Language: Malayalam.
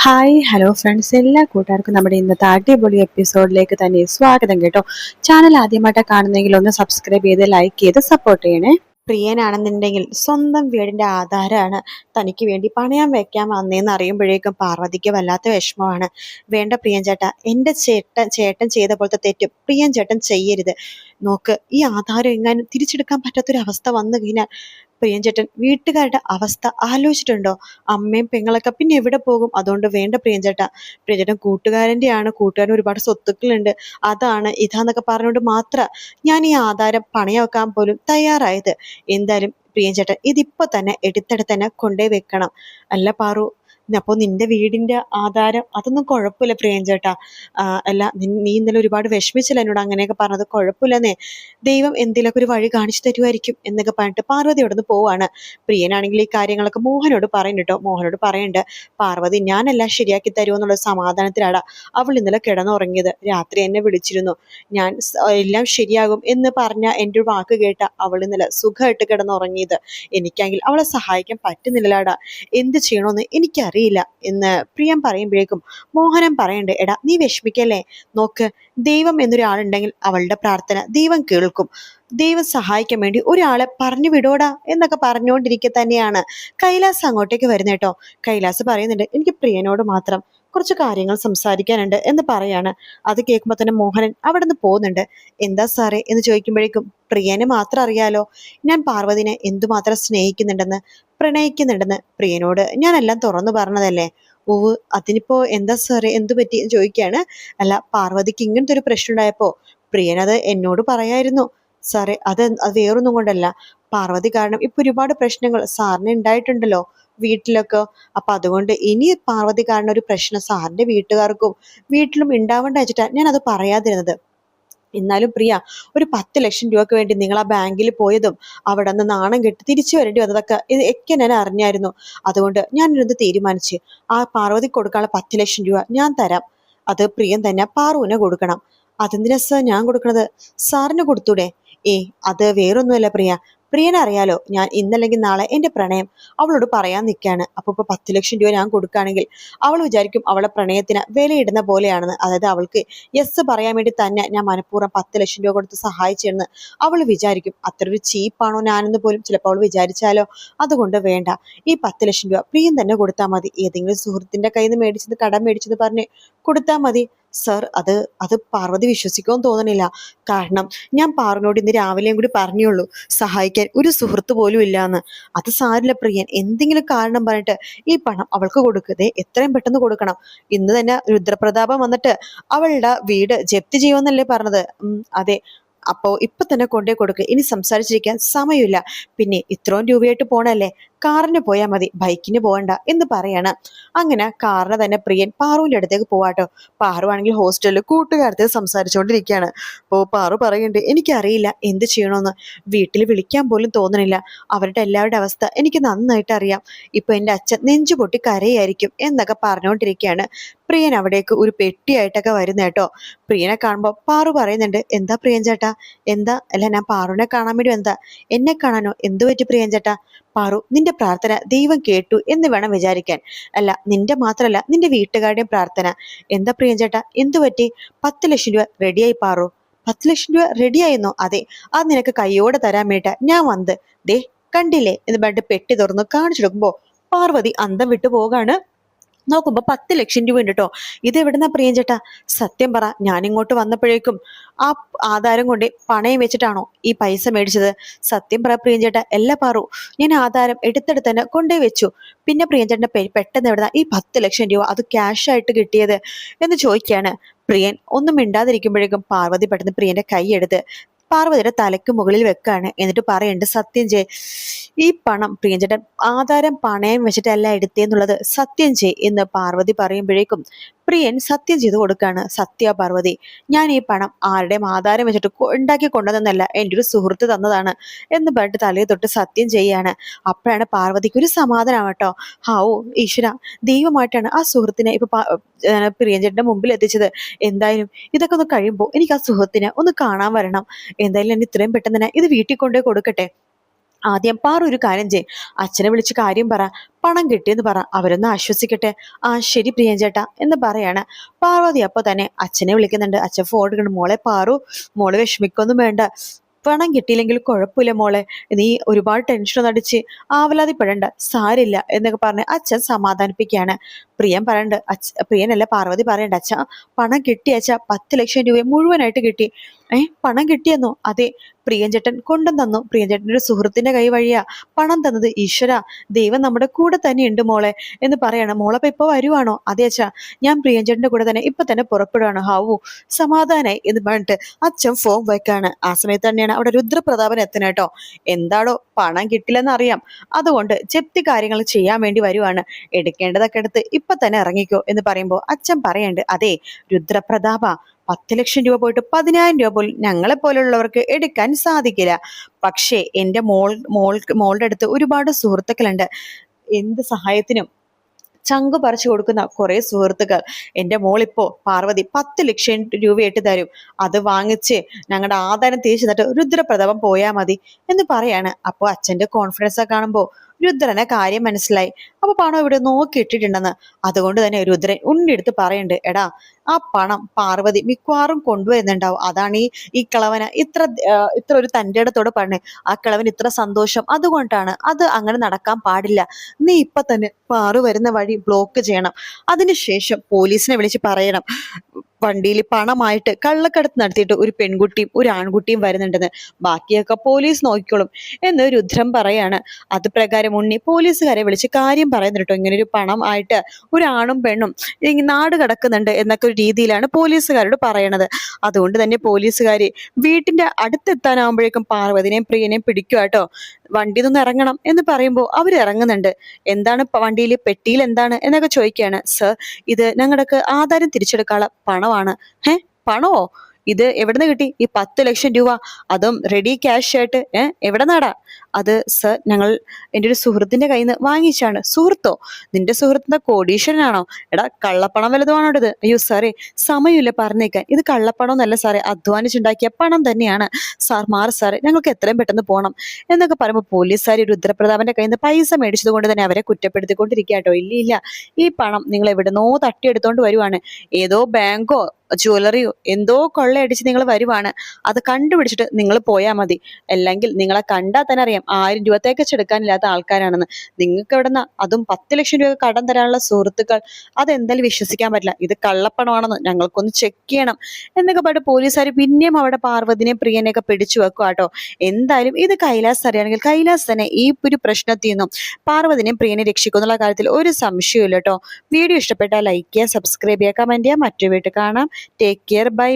ഹായ് ഹലോ ഫ്രണ്ട്സ് എല്ലാ കൂട്ടുകാർക്കും നമ്മുടെ ഇന്നത്തെ അടിപൊളി എപ്പിസോഡിലേക്ക് തന്നെ സ്വാഗതം കേട്ടോ. ചാനൽ ആദ്യമായിട്ട് കാണുന്നെങ്കിൽ ഒന്ന് സബ്സ്ക്രൈബ് ചെയ്ത് ലൈക്ക് ചെയ്ത് സപ്പോർട്ട് ചെയ്യണേ. പ്രിയനാണെന്നുണ്ടെങ്കിൽ സ്വന്തം വീടിന്റെ ആധാരമാണ് തനിക്ക് വേണ്ടി പണയാൻ വെക്കാൻ വന്നേന്ന് അറിയുമ്പോഴേക്കും പാർവതിക്ക് വല്ലാത്ത വിഷമമാണ്. വേണ്ട പ്രിയൻ ചേട്ടാ എന്റെ ചേട്ടൻ ചേട്ടൻ ചെയ്ത പോലത്തെ തെറ്റും പ്രിയൻ ചേട്ടൻ ചെയ്യരുത്. നോക്ക് ഈ ആധാരം എങ്ങാനും തിരിച്ചെടുക്കാൻ പറ്റാത്തൊരവസ്ഥ വന്നു കഴിഞ്ഞാൽ പ്രിയൻചേട്ടൻ വീട്ടുകാരുടെ അവസ്ഥ ആലോചിച്ചിട്ടുണ്ടോ? അമ്മയും പെങ്ങളൊക്കെ പിന്നെ എവിടെ പോകും? അതുകൊണ്ട് വേണ്ട പ്രിയഞ്ചേട്ട പ്രിയഞ്ചേട്ടൻ കൂട്ടുകാരന്റെ ആണ് കൂട്ടുകാരൻ ഒരുപാട് സ്വത്തുക്കളുണ്ട്. അതാണ് ഇതാന്നൊക്കെ പറഞ്ഞുകൊണ്ട് മാത്രം ഞാൻ ഈ ആധാരം പണയം പോലും തയ്യാറായത്. എന്തായാലും പ്രിയഞ്ചേട്ടൻ ഇതിപ്പോ തന്നെ എടുത്തെടുത്ത് തന്നെ കൊണ്ടേ വെക്കണം. അല്ല പാറു അപ്പോൾ നിന്റെ വീടിന്റെ ആധാരം അതൊന്നും കുഴപ്പമില്ല പ്രിയഞ്ചേട്ടാ. അല്ല നീ ഇന്നലെ ഒരുപാട് വിഷമിച്ചില്ല എന്നോട് അങ്ങനെയൊക്കെ പറഞ്ഞത് കുഴപ്പമില്ലെന്നേ ദൈവം എന്തെങ്കിലുമൊക്കെ ഒരു വഴി കാണിച്ചു തരുമായിരിക്കും എന്നൊക്കെ പറഞ്ഞിട്ട് പാർവതി അവിടെ നിന്ന് പോവാണ്. പ്രിയനാണെങ്കിൽ ഈ കാര്യങ്ങളൊക്കെ മോഹനോട് പറയുന്നുണ്ട് കേട്ടോ മോഹനോട് പറയുന്നുണ്ട് പാർവതി ഞാനെല്ലാം ശരിയാക്കി തരുമെന്നുള്ള സമാധാനത്തിലാണ് അവൾ ഇന്നലെ കിടന്നുറങ്ങിയത്. രാത്രി എന്നെ വിളിച്ചിരുന്നു. ഞാൻ എല്ലാം ശരിയാകും എന്ന് പറഞ്ഞ എന്റെ വാക്ക് കേട്ട അവൾ ഇന്നലെ സുഖമായിട്ട് കിടന്നുറങ്ങിയത്. എനിക്കാണെങ്കിൽ അവളെ സഹായിക്കാൻ പറ്റുന്നില്ലടാ എന്ത് ചെയ്യണമെന്ന് എനിക്കറിയാം അറിയില്ല എന്ന് പ്രിയം പറയുമ്പോഴേക്കും മോഹനം പറയണ്ടേ എടാ നീ വിഷമിക്കല്ലേ? നോക്ക് ദൈവം എന്നൊരാളുണ്ടെങ്കിൽ അവളുടെ പ്രാർത്ഥന ദൈവം കേൾക്കും. ദൈവം സഹായിക്കാൻ വേണ്ടി ഒരാളെ പറഞ്ഞു വിടോടാ എന്നൊക്കെ പറഞ്ഞുകൊണ്ടിരിക്കെ തന്നെയാണ് കൈലാസ് അങ്ങോട്ടേക്ക് വരുന്ന കേട്ടോ കൈലാസ് പറയുന്നുണ്ട് എനിക്ക് പ്രിയനോട് മാത്രം കുറച്ച് കാര്യങ്ങൾ സംസാരിക്കാനുണ്ട് എന്ന് പറയാണ്. അത് കേൾക്കുമ്പോൾ തന്നെ മോഹനൻ അവിടെ നിന്ന് പോകുന്നുണ്ട്. എന്താ സാറേ? എന്ന് ചോദിക്കുമ്പോഴേക്കും പ്രിയനെ മാത്രം അറിയാലോ? ഞാൻ പാർവതിനെ എന്തുമാത്രം സ്നേഹിക്കുന്നുണ്ടെന്ന്? പ്രണയിക്കുന്നുണ്ടെന്ന് പ്രിയനോട്. ഞാനെല്ലാം തുറന്നു പറഞ്ഞതല്ലേ? ഓവ് അതിനിപ്പോ എന്താ സാറേ എന്തു പറ്റി എന്ന് ചോദിക്കുകയാണ് അല്ല പാർവതിക്ക് ഇങ്ങനത്തെ ഒരു പ്രശ്നം ഉണ്ടായപ്പോ പ്രിയനത് എന്നോട് പറയായിരുന്നു. സാറേ അത് അത് വേറൊന്നും കൊണ്ടല്ല. പാർവതി കാരണം ഇപ്പൊ ഒരുപാട് പ്രശ്നങ്ങൾ സാറിന് ഉണ്ടായിട്ടുണ്ടല്ലോ വീട്ടിലൊക്കെ. അപ്പൊ അതുകൊണ്ട് ഇനി പാർവതി കാരണം ഒരു പ്രശ്നം സാറിന്റെ വീട്ടുകാർക്കും വീട്ടിലും ഉണ്ടാവേണ്ട വെച്ചിട്ടാണ് ഞാൻ അത് പറയാതിരുന്നത്. എന്നാലും പ്രിയ ഒരു പത്ത് ലക്ഷം രൂപയ്ക്ക് വേണ്ടി നിങ്ങൾ ആ ബാങ്കിൽ പോയതും അവിടെ നിന്ന് നാണം കെട്ടി തിരിച്ചു വരേണ്ടി വന്നതൊക്കെ ഒക്കെ ഞാൻ അറിഞ്ഞായിരുന്നു. അതുകൊണ്ട് ഞാൻ ഇരുന്ന് തീരുമാനിച്ച് ആ പാർവതി കൊടുക്കാനുള്ള പത്ത് ലക്ഷം രൂപ ഞാൻ തരാം. അത് പ്രിയം തന്നെ പാറുവിനെ കൊടുക്കണം. അതെന്തിനാ സാർ ഞാൻ കൊടുക്കണത്? സാറിന് കൊടുത്തൂടെ? ഏ അത് വേറൊന്നുമല്ല പ്രിയ. പ്രിയനറിയാലോ ഞാൻ ഇന്നല്ലെങ്കിൽ നാളെ എന്റെ പ്രണയം അവളോട് പറയാൻ നിൽക്കുകയാണ് അപ്പോൾ ഇപ്പോൾ പത്ത് ലക്ഷം രൂപ ഞാൻ കൊടുക്കുകയാണെങ്കിൽ അവൾ വിചാരിക്കും അവളെ പ്രണയത്തിന് വിലയിടുന്ന പോലെയാണെന്ന്. അതായത് അവൾക്ക് യെസ് പറയാൻ വേണ്ടി തന്നെ ഞാൻ മനഃപൂർവം പത്ത് ലക്ഷം രൂപ കൊടുത്ത് സഹായിച്ചെന്ന് അവൾ വിചാരിക്കും. അത്ര ഒരു ചീപ്പാണോ ഞാനെന്ന് പോലും ചിലപ്പോൾ അവൾ വിചാരിച്ചാലോ? അതുകൊണ്ട് വേണ്ട. ഈ പത്ത് ലക്ഷം രൂപ പ്രിയം തന്നെ കൊടുത്താൽ മതി. ഏതെങ്കിലും സുഹൃത്തിന്റെ കയ്യിൽ നിന്ന് മേടിച്ചത് കടം മേടിച്ചത് പറഞ്ഞ് കൊടുത്താൽ മതി. സർ അത് അത് പാർവതി വിശ്വസിക്കുമെന്ന് തോന്നണില്ല. കാരണം ഞാൻ പാർവനോട് ഇന്ന് രാവിലെയും കൂടി പറഞ്ഞുള്ളൂ സഹായിക്കാൻ ഒരു സുഹൃത്ത് പോലും ഇല്ലാന്ന്. അത് സാരില്ല പ്രിയൻ. എന്തെങ്കിലും കാരണം പറഞ്ഞിട്ട് ഈ പണം അവൾക്ക് കൊടുക്കതേ എത്രയും പെട്ടെന്ന് കൊടുക്കണം. ഇന്ന് തന്നെ രുദ്രപ്രതാപം വന്നിട്ട് അവളുടെ വീട് ജപ്തി ചെയ്യുമെന്നല്ലേ പറഞ്ഞത്. അതെ. അപ്പോൾ ഇപ്പൊ തന്നെ കൊണ്ടേ കൊടുക്കുക ഇനി സംസാരിച്ചിരിക്കാൻ സമയമില്ല. പിന്നെ ഇത്രയും രൂപയായിട്ട് പോണല്ലേ? കാറിന് പോയാൽ മതി ബൈക്കിന് പോകണ്ട എന്ന് പറയാണ്. അങ്ങനെ കാറിന് തന്നെ പ്രിയൻ പാറുവിന്റെ അടുത്തേക്ക് പോവാട്ടോ. പാറു ആണെങ്കിൽ ഹോസ്റ്റലിൽ കൂട്ടുകാരത്തെ സംസാരിച്ചുകൊണ്ടിരിക്കുകയാണ്. അപ്പോൾ പാറു പറയുന്നുണ്ട് എനിക്കറിയില്ല എന്ത് ചെയ്യണമെന്ന്? വീട്ടിൽ വിളിക്കാൻ പോലും തോന്നണില്ല. അവരുടെ എല്ലാവരുടെ അവസ്ഥ എനിക്ക് നന്നായിട്ട് അറിയാം. ഇപ്പോൾ എന്റെ അച്ഛൻ നെഞ്ചു പൊട്ടി കരയായിരിക്കും എന്നൊക്കെ പറഞ്ഞുകൊണ്ടിരിക്കുകയാണ്. പ്രിയൻ അവിടേക്ക് ഒരു പെട്ടിയായിട്ടൊക്കെ വരുന്ന കേട്ടോ. പ്രിയനെ കാണുമ്പോൾ പാറു പറയുന്നുണ്ട് എന്താ പ്രിയൻ ചേട്ടാ? എന്താ? അല്ല ഞാൻ പാറുവിനെ കാണാൻ വേണ്ടി എന്താ എന്നെ കാണാനോ? എന്തു പറ്റി പ്രിയൻ ചേട്ടാ? പാറു നിന്റെ പ്രാർത്ഥന ദൈവം കേട്ടു എന്ന് വേണം വിചാരിക്കാൻ. അല്ല നിന്റെ മാത്രമല്ല നിന്റെ വീട്ടുകാരുടെയും പ്രാർത്ഥന. എന്താ പ്രിയൻ ചേട്ടാ എന്തു പറ്റി? പത്ത് ലക്ഷം രൂപ റെഡിയായി പാറു. പത്ത് ലക്ഷം രൂപ റെഡിയായിരുന്നോ അതെ അത് നിനക്ക് കൈയോടെ തരാൻ വേണ്ട ഞാൻ വന്ന് ദേ കണ്ടില്ലേ? എന്ന് പറഞ്ഞിട്ട് പെട്ടി തുറന്ന് കാണിച്ചെടുക്കുമ്പോ പാർവതി അന്തം വിട്ടു പോകാണ് നോക്കുമ്പോൾ പത്ത് ലക്ഷം രൂപ ഉണ്ട് കേട്ടോ ഇത് എവിടുന്നാ പ്രിയം ചേട്ടാ? സത്യം പറ ഞാനിങ്ങോട്ട് വന്നപ്പോഴേക്കും ആ ആധാരം കൊണ്ട് പണയം വെച്ചിട്ടാണോ ഈ പൈസ മേടിച്ചത്? സത്യം പറ പ്രിയം ചേട്ടാ എല്ലാം പാറു ഞാൻ ആധാരം എടുത്തെടുത്ത് തന്നെ കൊണ്ടേ വെച്ചു. പിന്നെ പ്രിയം പേര് പെട്ടെന്ന് എവിടുന്ന ഈ പത്ത് ലക്ഷം രൂപ അത് ക്യാഷ് ആയിട്ട് കിട്ടിയത്? എന്ന് ചോദിക്കുകയാണ് പ്രിയൻ. ഒന്നും മിണ്ടാതിരിക്കുമ്പോഴേക്കും പാർവതി പെട്ടെന്ന് പ്രിയന്റെ കൈയെടുത്ത് പാർവതിയുടെ തലയ്ക്ക് മുകളിൽ വെക്കാണ്. എന്നിട്ട് പറയുന്നുണ്ട് സത്യം ചെയ് ഈ പണം പ്രിയഞ്ചേട്ടൻ ആധാരം പണയം വെച്ചിട്ടല്ല എടുത്തേന്നുള്ളത് സത്യം ചെയ് എന്ന് പാർവതി പറയുമ്പോഴേക്കും പ്രിയൻ സത്യം ചെയ്തു കൊടുക്കാണ് സത്യ പാർവതി. ഞാൻ ഈ പണം ആരുടെയും ആധാരം വെച്ചിട്ട് ഉണ്ടാക്കി കൊണ്ടതെന്നല്ല എന്റെ ഒരു സുഹൃത്ത് തന്നതാണ് എന്ന് പറഞ്ഞിട്ട് തലയെ തൊട്ട് സത്യം ചെയ്യാണ്. അപ്പോഴാണ് പാർവതിക്ക് ഒരു സമാധാനം കേട്ടോ ഹാവോ ഈശ്വര ദൈവമായിട്ടാണ് ആ സുഹൃത്തിനെ ഇപ്പൊ പ്രിയഞ്ചേട്ടന്റെ മുമ്പിൽ എത്തിച്ചത്. എന്തായാലും ഇതൊക്കെ ഒന്ന് കഴിയുമ്പോൾ എനിക്ക് ആ സുഹൃത്തിനെ ഒന്ന് കാണാൻ വരണം. എന്തായാലും ഞാൻ ഇത്രയും പെട്ടെന്ന് തന്നെ ഇത് വീട്ടിൽ കൊണ്ടുപോയി കൊടുക്കട്ടെ. ആദ്യം പാറ ഒരു കാര്യം ചെയ് അച്ഛനെ വിളിച്ച് കാര്യം പറ. പണം കിട്ടിയെന്ന് പറ. അവരൊന്ന് ആശ്വസിക്കട്ടെ. ആ ശരി പ്രിയൻ ചേട്ടാ എന്ന് പറയാണ്. പാർവതി അപ്പൊ തന്നെ അച്ഛനെ വിളിക്കുന്നുണ്ട്. അച്ഛൻ ഫോൺ എടുക്കണം മോളെ പാറു മോൾ വിഷമിക്കൊന്നും വേണ്ട. പണം കിട്ടിയില്ലെങ്കിൽ കുഴപ്പമില്ല മോളെ. നീ ഒരുപാട് ടെൻഷൻ അടിച്ച് ആവലാതിപ്പെടണ്ട. സാരില്ല എന്നൊക്കെ പറഞ്ഞ് അച്ഛൻ സമാധാനിപ്പിക്കുകയാണ്. പ്രിയൻ പറയണ്ട്. അച്ഛ പ്രിയനല്ല പാർവതി പറയണ്ട. അച്ഛ പണം കിട്ടി അച്ഛ. പത്ത് ലക്ഷം രൂപ മുഴുവനായിട്ട് കിട്ടി. ഏ പണം കിട്ടിയെന്നോ? അതെ പ്രിയഞ്ചേട്ടൻ കൊണ്ടു തന്നു. പ്രിയഞ്ചേട്ടൻ ഒരു സുഹൃത്തിന്റെ കൈ വഴിയാ പണം തന്നത്. ഈശ്വര ദൈവം നമ്മുടെ കൂടെ തന്നെ ഉണ്ട് മോളെ എന്ന് പറയാണ്. മോളപ്പോ ഇപ്പൊ വരുവാണോ? അതെ അച്ഛാ. ഞാൻ പ്രിയഞ്ചേട്ടന്റെ കൂടെ തന്നെ ഇപ്പൊ തന്നെ പുറപ്പെടുവാണ്. ഹാവു സമാധാനായി എന്ന് പറഞ്ഞിട്ട് അച്ഛൻ ഫോം വെക്കാണ്. ആ സമയത്ത് തന്നെയാണ് അവിടെ രുദ്രപ്രതാപൻ എത്തുന്നത് കേട്ടോ. എന്താടോ പണം കിട്ടില്ലെന്ന് അറിയാം അതുകൊണ്ട് ചെപ്തി കാര്യങ്ങൾ ചെയ്യാൻ വേണ്ടി വരുവാണ്. എടുക്കേണ്ടതൊക്കെ എടുത്ത് ഇപ്പൊ തന്നെ ഇറങ്ങിക്കോ എന്ന് പറയുമ്പോൾ അച്ഛൻ പറയണ്ട്. അതെ രുദ്രപ്രതാപ പത്ത് ലക്ഷം രൂപ പോയിട്ട് പതിനായിരം രൂപ പോലും ഞങ്ങളെ പോലുള്ളവർക്ക് എടുക്കാൻ സാധിക്കില്ല. പക്ഷേ എന്റെ മോൾ മോൾ മോളുടെ അടുത്ത് ഒരുപാട് സുഹൃത്തുക്കളുണ്ട്. എന്ത് സഹായത്തിനും ചങ്ക് പറിച്ചു കൊടുക്കുന്ന കുറെ സുഹൃത്തുക്കൾ. എന്റെ മോളിപ്പോ പാർവതി പത്ത് ലക്ഷം രൂപയായിട്ട് തരും. അത് വാങ്ങിച്ച് ഞങ്ങളുടെ ആധാരം തിരിച്ചു തന്നിട്ട് രുദ്രപ്രതാപം പോയാൽ മതി എന്ന് പറയാണ്. അപ്പോൾ അച്ഛന്റെ കോൺഫിഡൻസ് കാണുമ്പോൾ രുദ്രനെ കാര്യം മനസ്സിലായി. അപ്പൊ പണം ഇവിടെ നോക്കിയിട്ടിട്ടുണ്ടെന്ന്. അതുകൊണ്ട് തന്നെ രുദ്രൻ ഉണ്ണിയെടുത്ത് പറയുന്നുണ്ട് എടാ ആ പണം പാർവതി മിക്കവാറും കൊണ്ടുവരുന്നുണ്ടാവും. അതാണ് ഈ ഈ കിളവന് ഇത്ര ഇത്ര ഒരു തന്റെ ഇടത്തോട് ആ കിളവന് ഇത്ര സന്തോഷം. അതുകൊണ്ടാണ് അത് അങ്ങനെ നടക്കാൻ പാടില്ല. നീ ഇപ്പൊ തന്നെ പാറു വരുന്ന വഴി ബ്ലോക്ക് ചെയ്യണം. അതിനുശേഷം പോലീസിനെ വിളിച്ച് പറയണം. വണ്ടിയിൽ പണമായിട്ട് കള്ളക്കടത്ത് നടത്തിയിട്ട് ഒരു പെൺകുട്ടിയും ഒരു ആൺകുട്ടിയും വരുന്നുണ്ടെന്ന് ബാക്കിയൊക്കെ പോലീസ് നോക്കിക്കോളും എന്ന് രുദ്രം പറയാണ്. അത് പ്രകാരം ഉണ്ണി പോലീസുകാരെ വിളിച്ച് കാര്യം പറയുന്നു കേട്ടോ. ഇങ്ങനെ ഒരു പണം ആയിട്ട് ഒരു ആണും പെണ്ണും നാട് കടക്കുന്നുണ്ട് എന്നൊക്കെ ഒരു രീതിയിലാണ് പോലീസുകാരോട് പറയണത്. അതുകൊണ്ട് തന്നെ പോലീസുകാർ വീട്ടിന്റെ അടുത്തെത്താനാകുമ്പോഴേക്കും പാർവതിനെയും പ്രിയനെയും പിടിക്കുക കേട്ടോ. വണ്ടി നിന്ന് ഇറങ്ങണം എന്ന് പറയുമ്പോൾ അവർ ഇറങ്ങുന്നുണ്ട്. എന്താണ് വണ്ടിയിൽ പെട്ടിയിൽ എന്താണ് എന്നൊക്കെ ചോദിക്കുകയാണ്. സർ ഇത് ഞങ്ങളുടെ ആധാരം തിരിച്ചെടുക്കാനുള്ള പണമാണ്. ഏ പണമോ ഇത് എവിടുന്ന് കിട്ടി? ഈ പത്ത് ലക്ഷം രൂപ. അതും റെഡി ക്യാഷ് ആയിട്ട് ഏഹ് എവിടെ നാടാ അത് സർ ഞങ്ങൾ എന്റെ ഒരു സുഹൃത്തിന്റെ കയ്യിൽ നിന്ന് വാങ്ങിച്ചാണ്. സുഹൃത്തോ? നിന്റെ സുഹൃത്തിന്റെ കോടീശ്വരനാണോ? എടാ കള്ളപ്പണം വലുതുമാണോ ഇത്? അയ്യോ സാറേ സമയമില്ല പറഞ്ഞേക്കാൻ. ഇത് കള്ളപ്പണം എന്നല്ല സാറേ. അധ്വാനിച്ചുണ്ടാക്കിയ പണം തന്നെയാണ്. സാർ മാറി സാറേ. ഞങ്ങൾക്ക് എത്രയും പെട്ടെന്ന് പോകണം എന്നൊക്കെ പറയുമ്പോൾ പോലീസുകാർ രുദ്രപ്രതാപന്റെ കയ്യിൽ നിന്ന് പൈസ മേടിച്ചത് കൊണ്ട് തന്നെ അവരെ കുറ്റപ്പെടുത്തിക്കൊണ്ടിരിക്കുക ഇല്ല ഇല്ല. ഈ പണം നിങ്ങൾ എവിടുന്നോ തട്ടിയെടുത്തോണ്ട് വരുവാണ്. ഏതോ ബാങ്കോ ജ്വല്ലറിയോ എന്തോ കൊള്ളയടിച്ച് നിങ്ങൾ വരുവാണ്. അത് കണ്ടുപിടിച്ചിട്ട് നിങ്ങൾ പോയാൽ മതി. അല്ലെങ്കിൽ നിങ്ങളെ കണ്ടാൽ തന്നെ അറിയാം. ആയിരം രൂപ തേക്കച്ചെടുക്കാനില്ലാത്ത ആൾക്കാരാണെന്ന്. നിങ്ങൾക്ക് എവിടെന്ന? അതും പത്ത് ലക്ഷം രൂപ കടം തരാനുള്ള സുഹൃത്തുക്കൾ. അതെന്തായാലും വിശ്വസിക്കാൻ പറ്റില്ല. ഇത് കള്ളപ്പണമാണെന്ന് ഞങ്ങൾക്കൊന്ന് ചെക്ക് ചെയ്യണം. എന്നൊക്കെ പറഞ്ഞ് പോലീസുകാർ പിന്നെയും അവിടെ പ്രിയനെ പ്രിയനെയൊക്കെ പിടിച്ചു വെക്കുക കേട്ടോ എന്തായാലും ഇത് കൈലാസ് അറിയാണെങ്കിൽ കൈലാസ് തന്നെ ഈ ഒരു പ്രശ്നത്തിൽ നിന്നും പാർവതിനെയും പ്രിയനെ രക്ഷിക്കുന്നുള്ള കാര്യത്തിൽ ഒരു സംശയമില്ല കേട്ടോ വീഡിയോ ഇഷ്ടപ്പെട്ടാൽ ലൈക്ക് ചെയ്യുക സബ്സ്ക്രൈബ് ചെയ്യുക കമന്റ് ചെയ്യുക. മറ്റു വീട്ടിൽ കാണാം. Take care bye